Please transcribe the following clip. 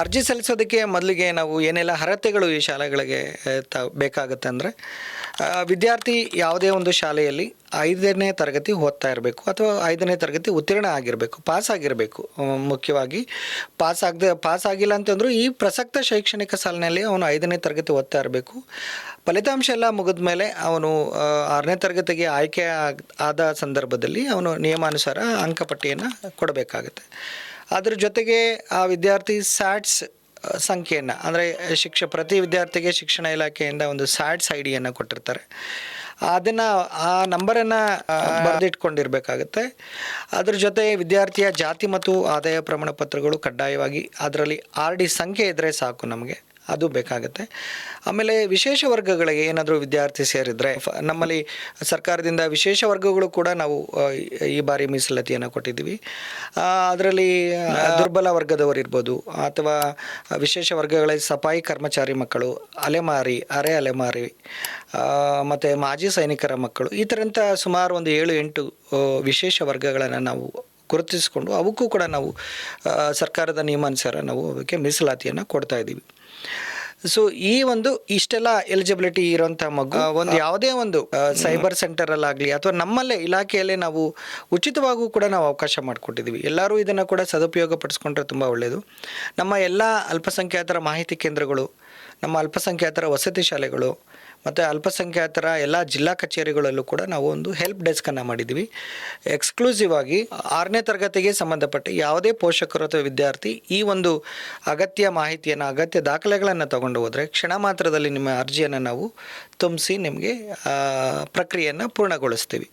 ಅರ್ಜಿ ಸಲ್ಲಿಸೋದಕ್ಕೆ ಮೊದಲಿಗೆ ನಾವು ಏನೆಲ್ಲ ಅರ್ಹತೆಗಳು ಈ ಶಾಲೆಗಳಿಗೆ ತ ಬೇಕಾಗುತ್ತೆ ಅಂದರೆ ವಿದ್ಯಾರ್ಥಿ ಯಾವುದೇ ಒಂದು ಶಾಲೆಯಲ್ಲಿ ಐದನೇ ತರಗತಿ ಓದ್ತಾ ಇರಬೇಕು ಅಥವಾ ಐದನೇ ತರಗತಿ ಉತ್ತೀರ್ಣ ಆಗಿರಬೇಕು, ಪಾಸ್ ಆಗಿರಬೇಕು. ಮುಖ್ಯವಾಗಿ ಪಾಸ್ ಆಗದೆ, ಪಾಸ್ ಆಗಿಲ್ಲ ಅಂತಂದರೂ ಈ ಪ್ರಸಕ್ತ ಶೈಕ್ಷಣಿಕ ಸಾಲಿನಲ್ಲಿ ಅವನು ಐದನೇ ತರಗತಿ ಓದ್ತಾ ಇರಬೇಕು. ಫಲಿತಾಂಶ ಎಲ್ಲ ಮುಗಿದ ಮೇಲೆ ಅವನು ಆರನೇ ತರಗತಿಗೆ ಆಯ್ಕೆ ಆದ ಸಂದರ್ಭದಲ್ಲಿ ಅವನು ನಿಯಮಾನುಸಾರ ಅಂಕಪಟ್ಟಿಯನ್ನು ಕೊಡಬೇಕಾಗುತ್ತೆ. ಅದ್ರ ಜೊತೆಗೆ ಆ ವಿದ್ಯಾರ್ಥಿ ಸ್ಯಾಟ್ಸ್ ಸಂಖ್ಯೆಯನ್ನು, ಅಂದರೆ ಶಿಕ್ಷ, ಪ್ರತಿ ವಿದ್ಯಾರ್ಥಿಗೆ ಶಿಕ್ಷಣ ಇಲಾಖೆಯಿಂದ ಒಂದು ಸ್ಯಾಟ್ಸ್ ಐ ಡಿಯನ್ನು ಕೊಟ್ಟಿರ್ತಾರೆ. ಅದನ್ನು, ಆ ನಂಬರನ್ನು ಬರೆದಿಟ್ಕೊಂಡಿರ್ಬೇಕಾಗತ್ತೆ. ಅದ್ರ ಜೊತೆ ವಿದ್ಯಾರ್ಥಿಯ ಜಾತಿ ಮತ್ತು ಆದಾಯ ಪ್ರಮಾಣ ಪತ್ರಗಳು ಕಡ್ಡಾಯವಾಗಿ, ಅದರಲ್ಲಿ ಆರ್ ಡಿ ಸಂಖ್ಯೆ ಇದ್ದರೆ ಸಾಕು ನಮಗೆ. ಅದು ಬೇಕಾಗುತ್ತೆ. ಆಮೇಲೆ ವಿಶೇಷ ವರ್ಗಗಳಿಗೆ ಏನಾದರೂ ವಿದ್ಯಾರ್ಥಿ ಸೇರಿದರೆ ನಮ್ಮಲ್ಲಿ ಸರ್ಕಾರದಿಂದ ವಿಶೇಷ ವರ್ಗಗಳು ಕೂಡ ನಾವು ಈ- ಬಾರಿ ಮೀಸಲಾತಿಯನ್ನು ಕೊಟ್ಟಿದ್ದೀವಿ. ಅದರಲ್ಲಿ ದುರ್ಬಲ ವರ್ಗದವರು ಇರ್ಬೋದು ಅಥವಾ ವಿಶೇಷ ವರ್ಗಗಳ ಸಫಾಯಿ ಕರ್ಮಚಾರಿ ಮಕ್ಕಳು ಅಲೆಮಾರಿ ಅರೆ ಅಲೆಮಾರಿ ಮತ್ತು ಮಾಜಿ ಸೈನಿಕರ ಮಕ್ಕಳು ಈ ಥರಂಥ ಸುಮಾರು ಒಂದು ಏಳು ಎಂಟು ವಿಶೇಷ ವರ್ಗಗಳನ್ನು ನಾವು ಗುರುತಿಸಿಕೊಂಡು ಅವಕ್ಕೂ ಕೂಡ ನಾವು ಸರ್ಕಾರದ ನಿಯಮಾನುಸಾರ ನಾವು ಅವಕ್ಕೆ ಮೀಸಲಾತಿಯನ್ನು ಕೊಡ್ತಾ ಇದ್ದೀವಿ. ಸೊ ಈ ಒಂದು ಇಷ್ಟೆಲ್ಲ ಎಲಿಜಿಬಿಲಿಟಿ ಇರೋಂಥ ಮಗು ಒಂದು ಯಾವುದೇ ಒಂದು ಸೈಬರ್ ಸೆಂಟರಲ್ಲಾಗಲಿ ಅಥವಾ ನಮ್ಮಲ್ಲೇ ಇಲಾಖೆಯಲ್ಲೇ ನಾವು ಉಚಿತವಾಗೂ ಕೂಡ ನಾವು ಅವಕಾಶ ಮಾಡಿಕೊಟ್ಟಿದ್ದೀವಿ. ಎಲ್ಲರೂ ಇದನ್ನು ಕೂಡ ಸದುಪಯೋಗ ಪಡಿಸ್ಕೊಂಡ್ರೆ ತುಂಬ ಒಳ್ಳೆಯದು ನಮ್ಮ ಎಲ್ಲ ಅಲ್ಪಸಂಖ್ಯಾತರ ಮಾಹಿತಿ ಕೇಂದ್ರಗಳು ನಮ್ಮ ಅಲ್ಪಸಂಖ್ಯಾತರ ವಸತಿ ಶಾಲೆಗಳು ಮತ್ತು ಅಲ್ಪಸಂಖ್ಯಾತರ ಎಲ್ಲ ಜಿಲ್ಲಾ ಕಚೇರಿಗಳಲ್ಲೂ ಕೂಡ ನಾವು ಒಂದು ಹೆಲ್ಪ್ ಡೆಸ್ಕನ್ನು ಮಾಡಿದ್ವಿ. ಎಕ್ಸ್ಕ್ಲೂಸಿವ್ ಆಗಿ ಆರನೇ ತರಗತಿಗೆ ಸಂಬಂಧಪಟ್ಟ ಯಾವುದೇ ಪೋಷಕರು ಅಥವಾ ವಿದ್ಯಾರ್ಥಿ ಈ ಒಂದು ಅಗತ್ಯ ಮಾಹಿತಿಯನ್ನು, ಅಗತ್ಯ ದಾಖಲೆಗಳನ್ನು ತಗೊಂಡು ಹೋದರೆ ಕ್ಷಣ ಮಾತ್ರದಲ್ಲಿ ನಿಮ್ಮ ಅರ್ಜಿಯನ್ನು ನಾವು ತುಂಬಿಸಿ ನಿಮಗೆ ಪ್ರಕ್ರಿಯೆಯನ್ನು ಪೂರ್ಣಗೊಳಿಸ್ತೀವಿ.